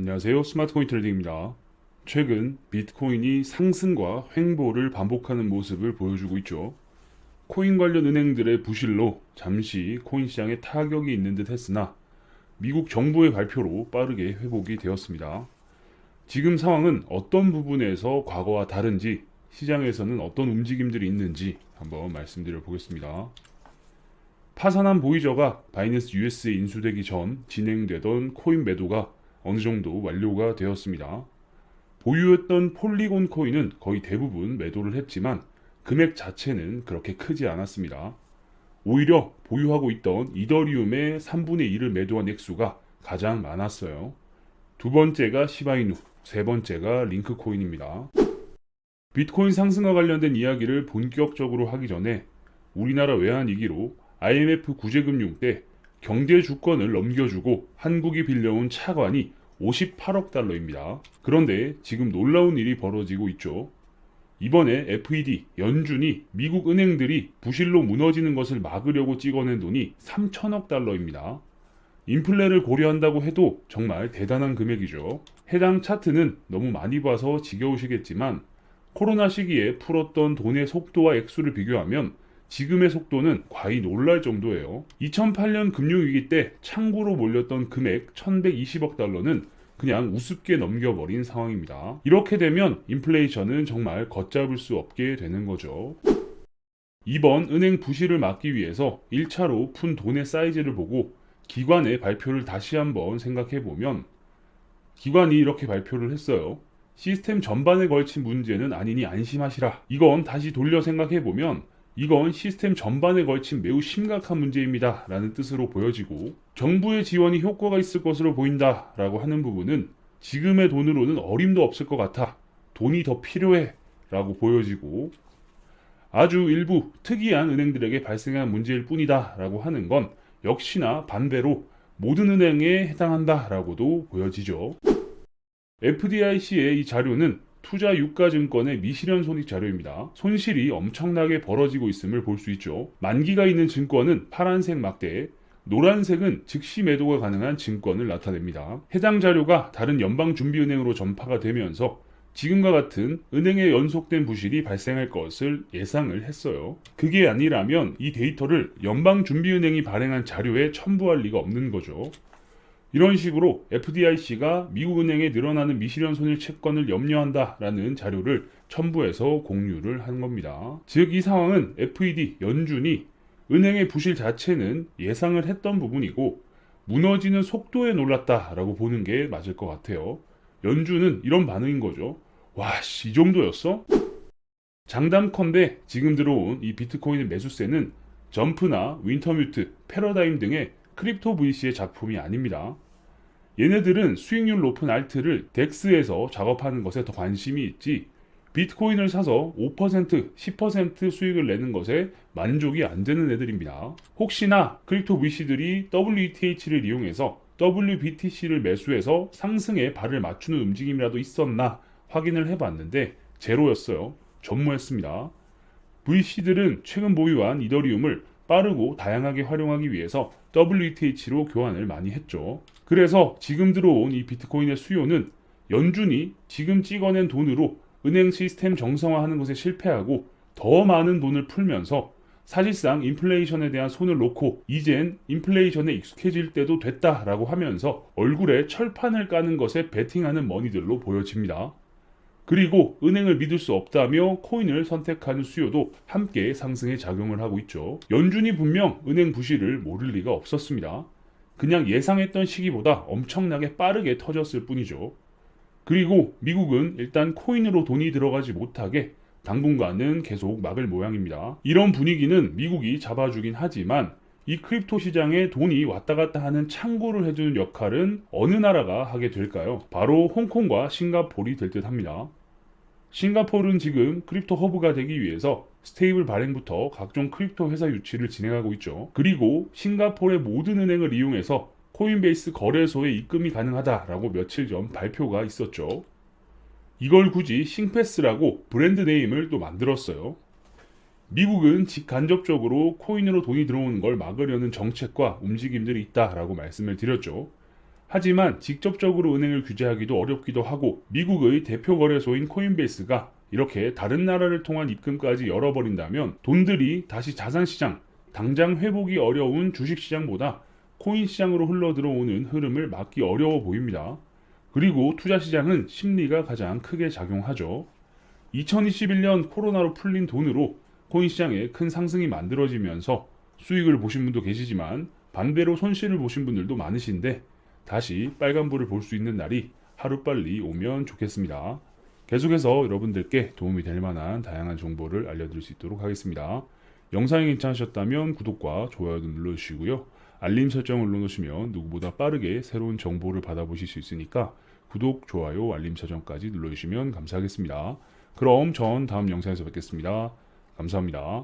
안녕하세요. 스마트코인 트레이딩입니다. 최근 비트코인이 상승과 횡보를 반복하는 모습을 보여주고 있죠. 코인 관련 은행들의 부실로 잠시 코인 시장에 타격이 있는 듯 했으나 미국 정부의 발표로 빠르게 회복이 되었습니다. 지금 상황은 어떤 부분에서 과거와 다른지 시장에서는 어떤 움직임들이 있는지 한번 말씀드려 보겠습니다. 파산한 보이저가 바이낸스 US에 인수되기 전 진행되던 코인 매도가 어느 정도 완료가 되었습니다. 보유했던 폴리곤 코인은 거의 대부분 매도를 했지만 금액 자체는 그렇게 크지 않았습니다. 오히려 보유하고 있던 이더리움의 3분의 1을 매도한 액수가 가장 많았어요. 두 번째가 시바이누, 세 번째가 링크 코인입니다. 비트코인 상승과 관련된 이야기를 본격적으로 하기 전에 우리나라 외환 위기로 IMF 구제금융 때 경제 주권을 넘겨주고 한국이 빌려온 차관이 58억 달러입니다. 그런데 지금 놀라운 일이 벌어지고 있죠. 이번에 FED, 연준이 미국 은행들이 부실로 무너지는 것을 막으려고 찍어낸 돈이 3천억 달러입니다. 인플레를 고려한다고 해도 정말 대단한 금액이죠. 해당 차트는 너무 많이 봐서 지겨우시겠지만 코로나 시기에 풀었던 돈의 속도와 액수를 비교하면 지금의 속도는 과히 놀랄 정도예요. 2008년 금융위기 때 창구로 몰렸던 금액 1120억 달러는 그냥 우습게 넘겨버린 상황입니다. 이렇게 되면 인플레이션은 정말 걷잡을 수 없게 되는 거죠. 이번 은행 부실을 막기 위해서 1차로 푼 돈의 사이즈를 보고 기관의 발표를 다시 한번 생각해 보면 기관이 이렇게 발표를 했어요. 시스템 전반에 걸친 문제는 아니니 안심하시라. 이건 다시 돌려 생각해 보면 이건 시스템 전반에 걸친 매우 심각한 문제입니다. 라는 뜻으로 보여지고 정부의 지원이 효과가 있을 것으로 보인다. 라고 하는 부분은 지금의 돈으로는 어림도 없을 것 같아. 돈이 더 필요해. 라고 보여지고 아주 일부 특이한 은행들에게 발생한 문제일 뿐이다. 라고 하는 건 역시나 반대로 모든 은행에 해당한다. 라고도 보여지죠. FDIC의 이 자료는 투자 유가증권의 미실현 손익 자료입니다. 손실이 엄청나게 벌어지고 있음을 볼 수 있죠. 만기가 있는 증권은 파란색 막대, 노란색은 즉시 매도가 가능한 증권을 나타냅니다. 해당 자료가 다른 연방준비은행으로 전파가 되면서 지금과 같은 은행의 연속된 부실이 발생할 것을 예상을 했어요. 그게 아니라면 이 데이터를 연방준비은행이 발행한 자료에 첨부할 리가 없는 거죠. 이런 식으로 FDIC가 미국 은행에 늘어나는 미실현 손실 채권을 염려한다라는 자료를 첨부해서 공유를 한 겁니다. 즉 이 상황은 FED 연준이 은행의 부실 자체는 예상을 했던 부분이고 무너지는 속도에 놀랐다라고 보는 게 맞을 것 같아요. 연준은 이런 반응인 거죠. 와, 씨, 이 정도였어? 장담컨대 지금 들어온 이 비트코인의 매수세는 점프나 윈터뮤트, 패러다임 등의 크립토 VC의 작품이 아닙니다. 얘네들은 수익률 높은 알트를 덱스에서 작업하는 것에 더 관심이 있지 비트코인을 사서 5%, 10% 수익을 내는 것에 만족이 안 되는 애들입니다. 혹시나 크립토 VC들이 WETH를 이용해서 WBTC를 매수해서 상승에 발을 맞추는 움직임이라도 있었나 확인을 해봤는데 제로였어요. 전무했습니다. VC들은 최근 보유한 이더리움을 빠르고 다양하게 활용하기 위해서 WETH로 교환을 많이 했죠. 그래서 지금 들어온 이 비트코인의 수요는 연준이 지금 찍어낸 돈으로 은행 시스템 정상화하는 것에 실패하고 더 많은 돈을 풀면서 사실상 인플레이션에 대한 손을 놓고 이젠 인플레이션에 익숙해질 때도 됐다라고 하면서 얼굴에 철판을 까는 것에 베팅하는 머니들로 보여집니다. 그리고 은행을 믿을 수 없다며 코인을 선택하는 수요도 함께 상승에 작용을 하고 있죠. 연준이 분명 은행 부실을 모를 리가 없었습니다. 그냥 예상했던 시기보다 엄청나게 빠르게 터졌을 뿐이죠. 그리고 미국은 일단 코인으로 돈이 들어가지 못하게 당분간은 계속 막을 모양입니다. 이런 분위기는 미국이 잡아주긴 하지만 이 크립토 시장에 돈이 왔다 갔다 하는 창구를 해주는 역할은 어느 나라가 하게 될까요? 바로 홍콩과 싱가폴이 될 듯 합니다. 싱가포르는 지금 크립토 허브가 되기 위해서 스테이블 발행부터 각종 크립토 회사 유치를 진행하고 있죠. 그리고 싱가포르의 모든 은행을 이용해서 코인베이스 거래소에 입금이 가능하다라고 며칠 전 발표가 있었죠. 이걸 굳이 싱패스라고 브랜드 네임을 또 만들었어요. 미국은 직간접적으로 코인으로 돈이 들어오는 걸 막으려는 정책과 움직임들이 있다라고 말씀을 드렸죠. 하지만 직접적으로 은행을 규제하기도 어렵기도 하고 미국의 대표 거래소인 코인베이스가 이렇게 다른 나라를 통한 입금까지 열어버린다면 돈들이 다시 자산시장, 당장 회복이 어려운 주식시장보다 코인 시장으로 흘러 들어오는 흐름을 막기 어려워 보입니다. 그리고 투자 시장은 심리가 가장 크게 작용하죠. 2021년 코로나로 풀린 돈으로 코인 시장에 큰 상승이 만들어지면서 수익을 보신 분도 계시지만 반대로 손실을 보신 분들도 많으신데 다시 빨간불을 볼 수 있는 날이 하루빨리 오면 좋겠습니다. 계속해서 여러분들께 도움이 될 만한 다양한 정보를 알려드릴 수 있도록 하겠습니다. 영상이 괜찮으셨다면 구독과 좋아요도 눌러주시고요. 알림 설정을 눌러놓으시면 누구보다 빠르게 새로운 정보를 받아보실 수 있으니까 구독, 좋아요, 알림 설정까지 눌러주시면 감사하겠습니다. 그럼 전 다음 영상에서 뵙겠습니다. 감사합니다.